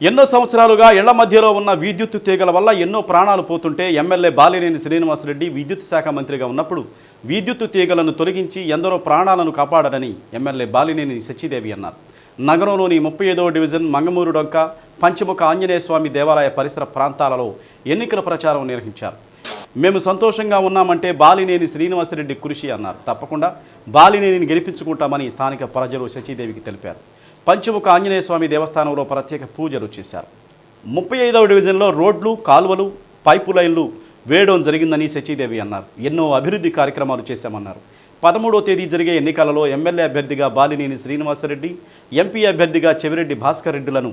ఎన్నో సంవత్సరాలుగా ఇళ్ళ మధ్యలో ఉన్న విద్యుత్ తీగల వల్ల ఎన్నో ప్రాణాలు పోతుంటే ఎమ్మెల్యే బాలినేని శ్రీనివాసరెడ్డి విద్యుత్ శాఖ మంత్రిగా ఉన్నప్పుడు విద్యుత్ తీగలను తొలగించి ఎందరో ప్రాణాలను కాపాడారని ఎమ్మెల్యే బాలినేని సచ్చిదేవి అన్నారు. నగరంలోని ముప్పై ఐదవ డివిజన్ మంగమూరు డొంక పంచముఖ ఆంజనేయ స్వామి దేవాలయ పరిసర ప్రాంతాలలో ఎన్నికల ప్రచారం నిర్వహించారు. మేము సంతోషంగా ఉన్నామంటే బాలినేని శ్రీనివాసరెడ్డి కృషి అన్నారు. తప్పకుండా బాలినేనిని గెలిపించుకుంటామని స్థానిక ప్రజలు సచ్చిదేవికి తెలిపారు. పంచముఖ ఆంజనేయ స్వామి దేవస్థానంలో ప్రత్యేక పూజలు చేశారు. ముప్పై ఐదవ డివిజన్లో రోడ్లు కాలువలు పైపు లైన్లు వేయడం జరిగిందని శచీదేవి అన్నారు. ఎన్నో అభివృద్ధి కార్యక్రమాలు చేశామన్నారు. పదమూడో తేదీ జరిగే ఎన్నికలలో ఎమ్మెల్యే అభ్యర్థిగా బాలినేని శ్రీనివాసరెడ్డి ఎంపీ అభ్యర్థిగా చెవిరెడ్డి భాస్కర్ రెడ్డిలను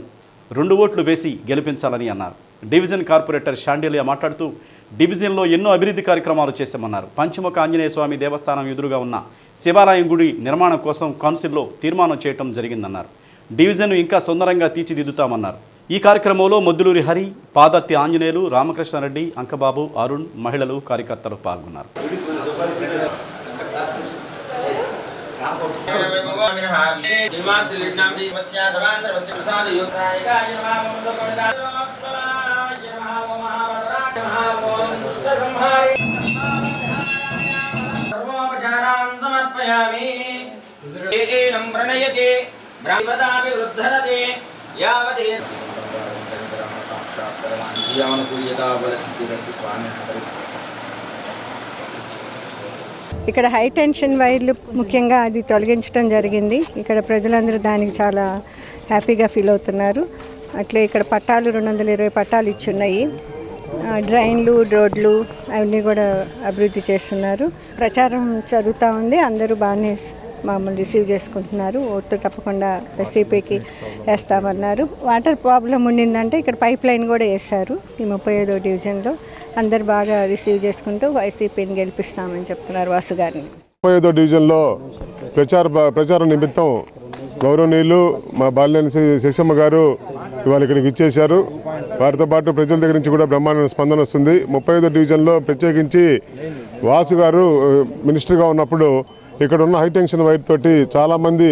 రెండు ఓట్లు వేసి గెలిపించాలని అన్నారు. డివిజన్ కార్పొరేటర్ షాండిలియా మాట్లాడుతూ డివిజన్లో ఎన్నో అభివృద్ధి కార్యక్రమాలు చేశామన్నారు. పంచముఖ ఆంజనేయ స్వామి దేవస్థానం ఎదురుగా ఉన్న శివాలయం గుడి నిర్మాణం కోసం కౌన్సిల్లో తీర్మానం చేయటం జరిగిందన్నారు. డివిజన్ను ఇంకా సుందరంగా తీర్చిదిద్దుతామన్నారు. ఈ కార్యక్రమంలో మొద్దులూరి హరి పాదర్తి ఆంజనేయులు రామకృష్ణారెడ్డి అంకబాబు అరుణ్ మహిళలు కార్యకర్తలు పాల్గొన్నారు. ప్రణయతే వృద్ధరతే ఇక్కడ హై టెన్షన్ వైర్లు ముఖ్యంగా అది తొలగించడం జరిగింది. ఇక్కడ ప్రజలందరూ దానికి చాలా హ్యాపీగా ఫీల్ అవుతున్నారు. అట్లే ఇక్కడ పట్టాలు రెండు వందల ఇరవై పట్టాలు ఇచ్చున్నాయి. డ్రైన్లు రోడ్లు అవన్నీ కూడా అభివృద్ధి చేస్తున్నారు. ప్రచారం జరుగుతూ ఉంది. అందరూ బాగానే మమ్మల్ని రిసీవ్ చేసుకుంటున్నారు. ఓట్లు తప్పకుండా ఎస్సీపీకి వేస్తామన్నారు. వాటర్ ప్రాబ్లం ఉండిందంటే ఇక్కడ పైప్ లైన్ కూడా వేశారు. ఈ ముప్పై ఐదో డివిజన్లో అందరు బాగా రిసీవ్ చేసుకుంటూ వైసీపీని గెలిపిస్తామని చెప్తున్నారు వాసు గారిని. ముప్పై ఐదో డివిజన్లో ప్రచార ప్రచారం నిమిత్తం గౌరవనీయులు మా బాలినేని శశమ్మ గారు ఇవాళ ఇక్కడికి ఇచ్చేశారు వారితో పాటు ప్రజల దగ్గర నుంచి కూడా బ్రహ్మాండ స్పందన వస్తుంది. ముప్పై ఐదో డివిజన్లో ప్రత్యేకించి వాసు గారు మినిస్టర్గా ఉన్నప్పుడు ఇక్కడ ఉన్న హైటెన్షన్ వైర్ తోటి చాలామంది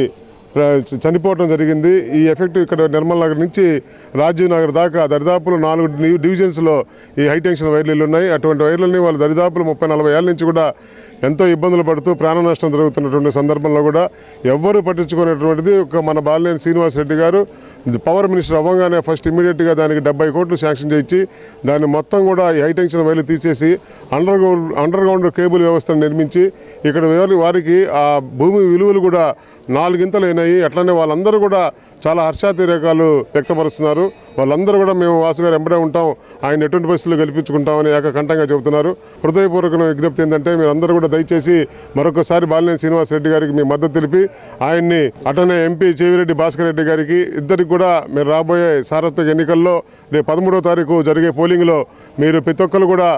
చనిపోవడం జరిగింది. ఈ ఎఫెక్ట్ ఇక్కడ నిర్మల్ నగర్ నుంచి రాజీవ్ నగర్ దాకా దరిదాపులు నాలుగు డివిజన్స్లో ఈ హైటెన్షన్ వైర్లు ఉన్నాయి అటువంటి వైర్లని వాళ్ళు దరిదాపులు ముప్పై నలభై ఏళ్ళ నుంచి కూడా ఎంతో ఇబ్బందులు పడుతూ ప్రాణ నష్టం జరుగుతున్నటువంటి సందర్భంలో కూడా ఎవ్వరూ పట్టించుకునేటువంటిది ఒక మన బాలినేని శ్రీనివాస్ రెడ్డి గారు పవర్ మినిస్టర్ అవ్వగానే ఫస్ట్ ఇమీడియట్గా దానికి డెబ్బై కోట్లు శాంక్షన్ చేయించి దాన్ని మొత్తం కూడా ఈ హైటెన్షన్ వైలు తీసేసి underground underground cable వ్యవస్థను నిర్మించి ఇక్కడ వారికి ఆ భూమి విలువలు కూడా నాలుగింతలు అయినాయి. అట్లనే వాళ్ళందరూ కూడా చాలా హర్షాతిరేకాలు వ్యక్తపరుస్తున్నారు. వాళ్ళందరూ కూడా మేము వాసుగారు ఎంబడే ఉంటాం. ఆయన ఎటువంటి పరిస్థితులు గెలిపించుకుంటామని ఏకకంఠంగా చెబుతున్నారు. హృదయపూర్వక విజ్ఞప్తి ఏంటంటే మీరు అందరూ కూడా దయచేసి మరొకసారి బాలినేని శ్రీనివాస్ రెడ్డి గారికి మీ మద్దతు తెలిపి ఆయన్ని అటనే ఎంపీ చెవిరెడ్డి భాస్కర్ రెడ్డి గారికి ఇద్దరికి కూడా మీరు రాబోయే సార్వత్రిక ఎన్నికల్లో రేపు పదమూడో తారీఖు జరిగే పోలింగ్లో మీరు ప్రతి ఒక్కరు కూడా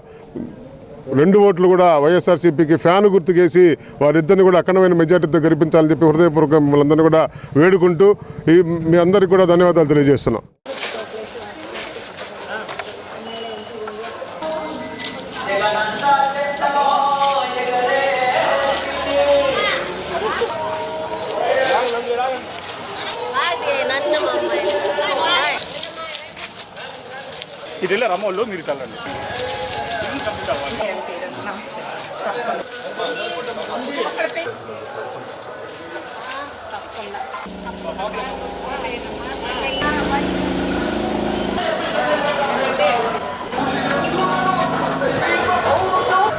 రెండు ఓట్లు కూడా వైఎస్ఆర్సీపీకి ఫ్యాన్ గుర్తుకేసి వారిద్దరిని కూడా అఖండమైన మెజార్టీతో గెలిపించాలని చెప్పి హృదయపూర్వక మిమ్మల్ని కూడా వేడుకుంటూ ఈ మీ అందరికీ కూడా ధన్యవాదాలు తెలియజేస్తున్నాం. ఇటు వెళ్ళి రమ్మోళ్ళు మీరు తల్లండి నమస్తే.